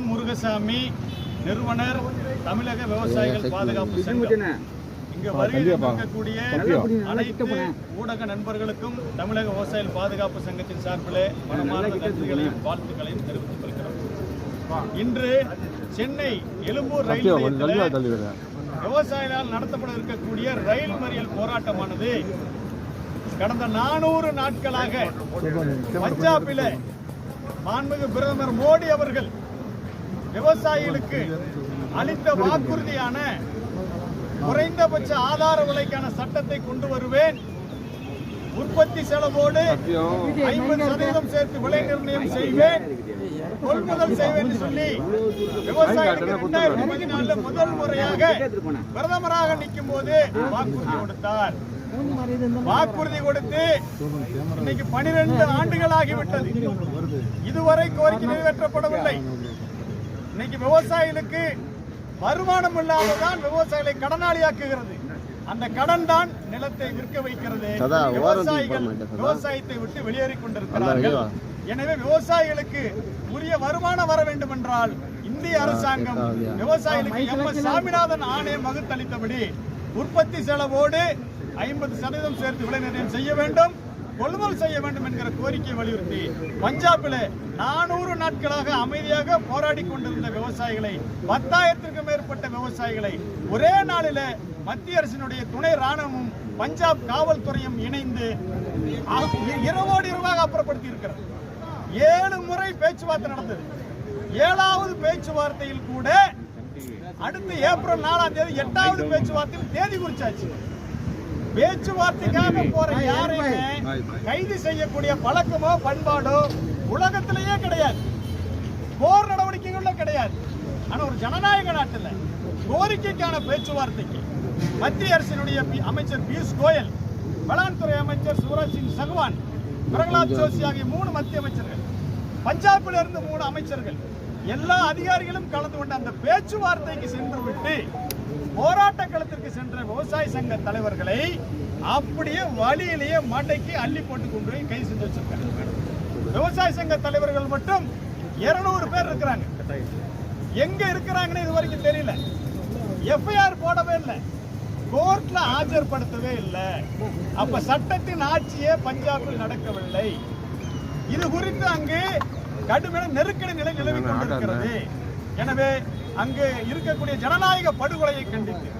என் முருகசாமி நிறுவனர் தமிழக விவசாயிகள் பாதுகாப்பு சங்கம். இங்கு வருகை இருக்கக்கூடிய அனைத்து ஊடக நண்பர்களுக்கும் தமிழக விவசாயிகள் பாதுகாப்பு சங்கத்தின் சார்பிலே மனமார்ந்த நன்றிகளையும் வாழ்த்துக்களையும் தெரிவித்துக் கொள்கிறோம். இன்று சென்னை எழும்பூர் ரயில் நிலையத்தில் விவசாயிகளால் நடத்தப்பட இருக்கக்கூடிய ரயில் மறியல் போராட்டமானது கடந்த நானூறு நாட்களாக பஞ்சாபில மாண்புமிகு பிரதமர் மோடி அவர்கள் விவசாயிகளுக்கு அளித்த வாக்குறுதியான குறைந்தபட்ச ஆதார விலைக்கான சட்டத்தை கொண்டு வருவேன். உற்பத்தி செலவோடு ஐம்பது சதவீதம் சேர்த்து விலை நிர்ணயம் செய்வேன். கொள்முதல் செய்வேன் சொல்லி விவசாயிகளுக்கு இரண்டாயிரத்தி பதினாலுல முதல் முறையாக பிரதமராக நிற்கும் போது வாக்குறுதி கொடுத்தார். வாக்குறுதி கொடுத்து இன்னைக்கு பனிரெண்டு ஆண்டுகள் ஆகிவிட்டது. இதுவரை கோரிக்கை நிறைவேற்றப்படவில்லை. இன்னைக்கு விவசாயிகளுக்கு வருமானம் இல்லாததான் விவசாயிகளை கடனாளியாக்குகிறது. அந்த கடன் தான் நிலத்தை விற்க வைக்கிறது. விவசாயிகள் விவசாயத்தை விட்டு வெளியேறிக் கொண்டிருக்கிறார்கள். எனவே விவசாயிகளுக்கு உரிய வருமானம் வர வேண்டும் என்றால் இந்திய அரசாங்கம் விவசாயிகளுக்கு எம் எஸ் சாமிநாதன் ஆணையம் வகுத்தளித்தபடி உற்பத்தி செலவோடு ஐம்பது சதவீதம் சேர்த்து விலை நிர்ணயம் செய்ய வேண்டும். கொள்முதல் செய்ய வேண்டும் என்கிற கோரிக்கையை வலியுறுத்தி பஞ்சாபில் நானூறு நாட்களாக அமைதியாக போராடி கொண்டிருந்த விவசாயிகளை பத்தாயிரத்திற்கும் மேற்பட்ட விவசாயிகளை ஒரே நாளில மத்திய அரசினுடைய துணை ராணுவமும் பஞ்சாப் காவல்துறையும் இணைந்து அ- இரவோடு இரவாக அப்புறப்படுத்தி இருக்கிறது ஏழு முறை பேச்சுவார்த்தை நடந்தது. ஏழாவது பேச்சுவார்த்தையில் கூட அடுத்த ஏப்ரல் நாலாம் தேதி எட்டாவது பேச்சுவார்த்தையில் தேதி குறிச்சாச்சு. பேச்சுவார்த்தைக்காக போற யாரையுமே கைது செய்யக்கூடிய பழக்கமோ பண்பாடோ உலகத்திலேயே கிடையாது. போர் நடவடிக்கைகள்ல கிடையாது. ஆனா ஒரு ஜனநாயக நாட்டுல கோரிக்கைக்கான பேச்சுவார்த்தைக்கு மத்திய அரசினுடைய அமைச்சர் பியூஷ் கோயல் வேளாண் துறை அமைச்சர் சிவராஜ் சிங் சகவான் பிரகலாத் ஜோஷி ஆகிய மூணு மத்திய அமைச்சர்கள் பஞ்சாபில் இருந்து மூணு அமைச்சர்கள் எல்லா அதிகாரிகளும் கலந்து கொண்ட அந்த பேச்சுவார்த்தைக்கு சென்று விட்டு போராட்ட களத்திற்கு சென்ற விவசாய சங்க தலைவர்களை அப்படியே வழியிலேயே மண்டைக்கு அள்ளி போட்டு கொண்டு போய் கைது செஞ்சு வச்சிருக்காங்க. விவசாய சங்க தலைவர்கள் மட்டும் 200 பேர் இருக்கிறாங்க. எங்க இருக்கிறாங்கன்னு இது வரைக்கும் தெரியல. எஃப்ஐஆர் போடவே இல்லை. கோர்ட்ல ஆஜர்படுத்தவே இல்லை. அப்ப சட்டத்தின் ஆட்சியே பஞ்சாபில் நடக்கவில்லை. இது குறித்து அங்கு கடுமையான நெருக்கடி நிலை நிலவிக் கொண்டிருக்கிறது. எனவே அங்கு இருக்கக்கூடிய ஜனநாயக படுகொலையை கண்டித்து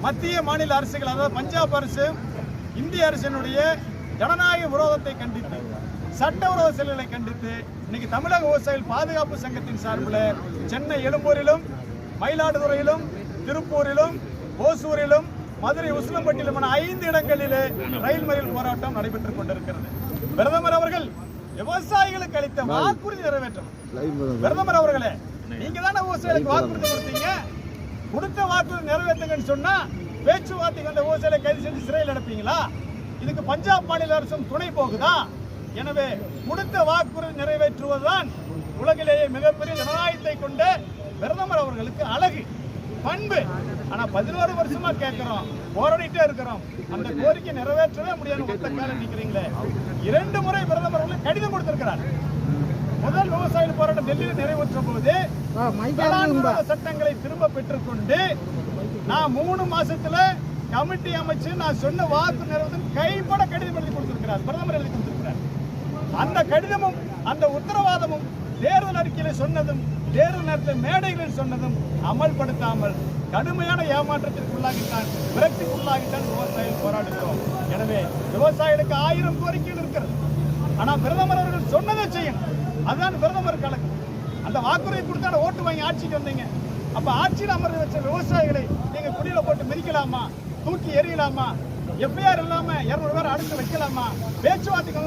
மத்திய மாநில அரசுகள் அதாவது பஞ்சாப் அரசு இந்திய அரசினுடைய ஜனநாயக விரோதத்தை கண்டித்து சட்டவிரோத செயல்களை கண்டித்து இன்னைக்கு தமிழக விவசாயிகள் பாதுகாப்பு சங்கத்தின் சார்பில் சென்னை எழும்பூரிலும் மயிலாடுதுறையிலும் திருப்பூரிலும் ஓசூரிலும் மதுரை உசிலம்பட்டியிலும் என ஐந்து இடங்களிலே ரயில் மறியல் போராட்டம் நடைபெற்றுக் கொண்டிருக்கிறது. பிரதமர் அவர்கள் விவசாயிகளுக்கு அளித்த வாக்குறுதி நிறைவேற்றணும் பிரதமர் அவர்களே நீங்க தானே விவசாயிகளுக்கு வாக்குறுதி கொடுத்தீங்க? கொடுத்த வாக்குறுதி நிறைவேற்றுங்கன்னு சொன்னா பேச்சுவார்த்தைக்கு வந்த விவசாயிகளை கைது செஞ்சு சிறையில் அடைப்பீங்களா? இதுக்கு பஞ்சாப் மாநில அரசும் துணை போகுதா? எனவே கொடுத்த வாக்குறுதி நிறைவேற்றுவதுதான் உலகிலேயே மிகப்பெரிய ஜனநாயகத்தை கொண்ட பிரதமர் அவர்களுக்கு அழகு பண்பு. ஆனா பதினோரு வருஷமா கேட்கிறோம் போராடிட்டே இருக்கிறோம். அந்த கோரிக்கை நிறைவேற்றவே முடியாது ஒத்த காலம் நிக்கிறீங்களே. இரண்டு முறை பிரதமர் கடிதம் கொடுத்திருக்கிறார். முதல் விவசாயிகள் போராட்டம் டெல்லியில் நிறைவேற்ற போது சட்டங்களை திரும்ப பெற்றுக்கொண்டு நான் மூணு மாசத்துல கமிட்டி அமைச்சு நான் சொன்ன வாக்கு நிறைவேற்ற கைப்பட கடிதம் எழுதி கொடுத்திருக்கிறார். பிரதமர் எழுதி கொடுத்திருக்கிறார். அந்த கடிதமும் அந்த உத்தரவாதமும் தேர்தல் அறிக்கையில சொன்னதும் தேர்தல் நேரத்தில் மேடைகளில் சொன்னதும் அமல்படுத்தாமல் கடுமையான ஏமாற்றத்திற்கு உள்ளாகித்தான் விரக்திக்கு உள்ளாகித்தான் விவசாயிகள் போராடுகிறோம். எனவே விவசாயிகளுக்கு ஆயிரம் கோரிக்கைகள் இருக்கிறது. ஆனா பிரதமர் அவர்கள் சொன்னதை செய்யணும். அதுதான் பிரதமர் கணக்கு. அந்த வாக்குறுதி கொடுத்தாலும் ஓட்டு வாங்கி ஆட்சிக்கு வந்தீங்க. அப்ப ஆட்சியில் அமர்ந்து வச்ச விவசாயிகளை நீங்க குடியில போட்டு மிதிக்கலாமா? தூக்கி எறியலாமா? எஃப்ஐஆர் இல்லாம இருநூறு பேர் அடுத்து வைக்கலாமா? பேச்சுவார்த்தைகள்